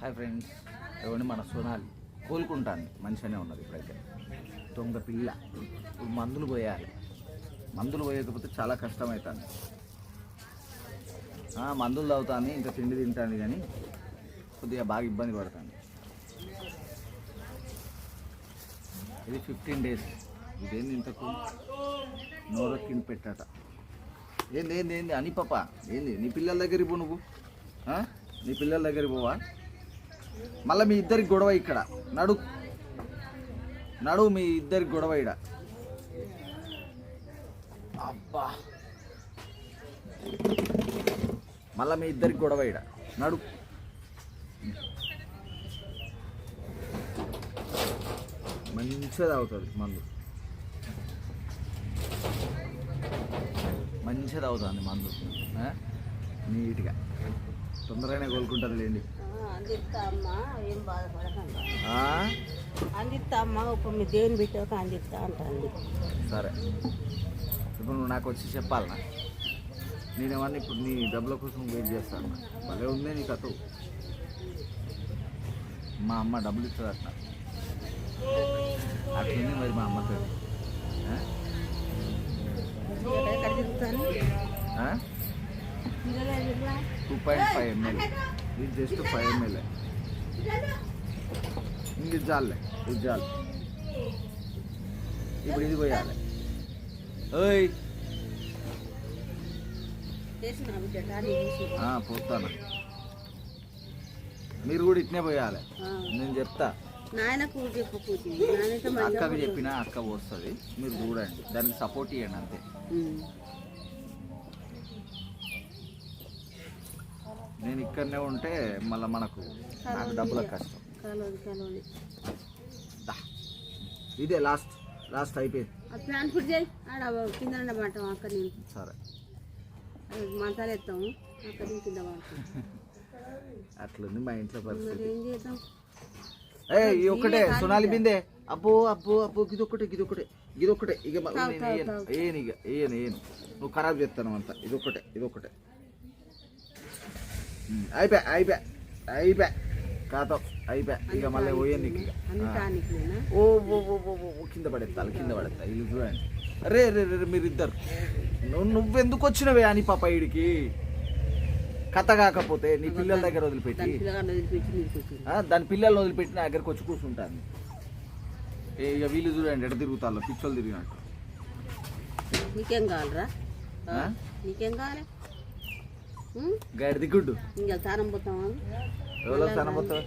Hi friends ఇవ్వండి మన సోనాలి కోలుకుంటాను. మంచిగానే ఉన్నది ఇప్పుడైతే. దొంగ పిల్ల. ఇప్పుడు మందులు పోయాలి. మందులు పోయకపోతే చాలా కష్టమవుతుంది మందులు తాగుతాను ఇంకా తిండి తింటాను కానీ కొద్దిగా బాగా ఇబ్బంది పడతాను ఇది ఫిఫ్టీన్ డేస్. ఇదేంది ఇంతకు? నోరొక్కిని పెట్టట. ఏంది ఏంది ఏంది? అని పాప ఏంది నీ పిల్లల దగ్గరికి పో నువ్వు. నీ పిల్లల దగ్గరికి పోవా? మళ్ళీ మీ ఇద్దరికి గొడవ ఇక్కడ. నడు. నడు మీ ఇద్దరికి గొడవ ఇడ అబ్బా. మళ్ళీ మీ ఇద్దరికి గొడవ ఇడ నడు. మంచిగా తాగుతుంది మందు. మంచిగా తాగుతుంది మందు. నీట్గా. తొందరగానే కోలుకుంటుంది లేండి. అందిస్తా అమ్మా ఇప్పుడు మీ దేవుని పెట్టాక అందిస్తా అంటుంది. సరే. ఇప్పుడు నువ్వు నాకు వచ్చి చెప్పాలనా? నేనేమన్నా ఇప్పుడు నీ డబ్బుల కోసం వెయిట్ చేస్తాను భలే ఉందే నీ కథ. మా అమ్మ డబ్బులు ఇస్తుంది అట్లా అట్లుంది మరి మా అమ్మతో టూ పాయింట్ ఫైవ్ ఎంఎల్ ఇది జస్ట్ ఫైవ్ ఎంఎల్ ఇంక చాలే ఇది చాలు. ఇప్పుడు ఇది పోయాలి. ఓయ్. పోతాను. మీరు కూడా ఇట్నే పోయాలి. నేను చెప్తా. నాయన కూర చెప్పు కూర్చి. నాయనతో మంచిగా అక్కకి చెప్పినా అక్క పోస్తుంది. మీరు చూడండి. దానికి సపోర్ట్ ఇవ్వండి అంతే. నేను ఇక్కడనే ఉంటే మళ్ళీ మనకు నాకు డబ్బుల కష్టం. ఇదే లాస్ట్ లాస్ట్ అయిపోయింది. చేయి. ఆడ కింద అక్కడ నేను సరే. అది మంచాలు ఎత్తాము అక్కడ నేను కింద పడతాం. అట్లుంది మా ఇంట్లో పరిస్థితి. ఏం చేద్దాం? ఏ ఈ ఒక్కటే సొనాలి బిందే. అబ్బో అబ్బో అబ్బో గిదొక్కటే గిదొక్కటే గిదొక్కటే ఇక. ఏను ఇక ఏను ఏను నువ్వు ఖరాబ్ చేస్తాను అంతా ఇదొక్కటే ఇదొక్కటే ఉమ్, అయిపోయా అయిపోయా అయిపోయా కాతాం అయిపోయా ఇక మళ్ళీ. టానిక్లేనా ఓ ఓ ఓ ఓ కింద పడేస్తాను కింద పడేస్తా ఇల్లు చూడండి. రే రే రే మీరు ఇద్దరు నువ్వు నువ్వెందుకు వచ్చినవే అని పాప ఈడికి? కథ కాకపోతే నీ పిల్లల దగ్గర వదిలిపెట్టి. దాని పిల్లల్ని వదిలిపెట్టి నా దగ్గరకు వచ్చి కూర్చుంటాను. ఏ, ఇక వీళ్ళు చూడండి ఎడ తిరుగుతాలో పిచ్చోళ్ళు తిరిగినట్టు. నీకేం కావాలరా? నీకేం కావాలి? ఉం? గైడ్ దిగుడ్డు ఇంకా తానం పోతావా? ఎవరో తనబోతావు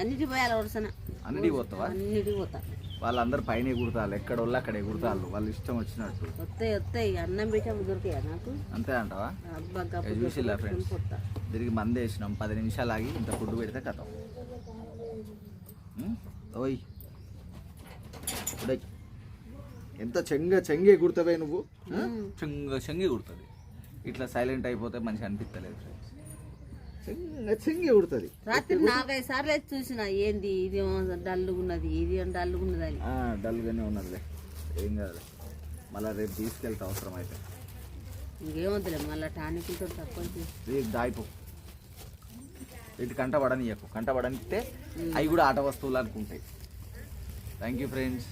అన్నిటి పోయాలి వరుసన అన్నిటికి పోతావా? అన్నిటికి పోతా. వాళ్ళందరూ పైన ఎగురుతారు ఎక్కడ వాళ్ళు అక్కడ ఎగురుతారు వాళ్ళ ఇష్టం వచ్చినట్టు. వస్తాయి వస్తాయి. అన్నం పెట్టేప్పుడు దొరికాయా నాకు? అంతే అంటావా? చూసిల్లా ఫ్రెండ్స్. తిరిగి మంది వేసినాం పది నిమిషాలు ఆగి ఇంత ఫుడ్ పెడితే కథం? ఓయ్. ఎంత చెంగ చెంగి ఎగురుతావే నువ్వు? చెంగ చెంగి ఎగురుతుంది ఇట్లా సైలెంట్ అయిపోతే మంచిగా అనిపిస్తలేదు ఫ్రెండ్స్ చెంగ చెంగి ఎగురుతుంది రాత్రి నాలుగైదు సార్లు అయితే చూసిన ఏంది ఇది డల్లుగా ఉన్నది ఇది డల్లుగా ఉన్నది అని డల్గానే ఉన్నదిలే. ఏం కాదు మళ్ళీ రేపు తీసుకెళ్తా అవసరం అయితే ఇంకేమొద్దులే మళ్ళీ టానిక్లతో తక్కువ రేపు దాయిపో. ఇటు కంట పడనియకు. కంట పడనిస్తే అవి కూడా ఆట వస్తువులు అనుకుంటాయి. Thank you friends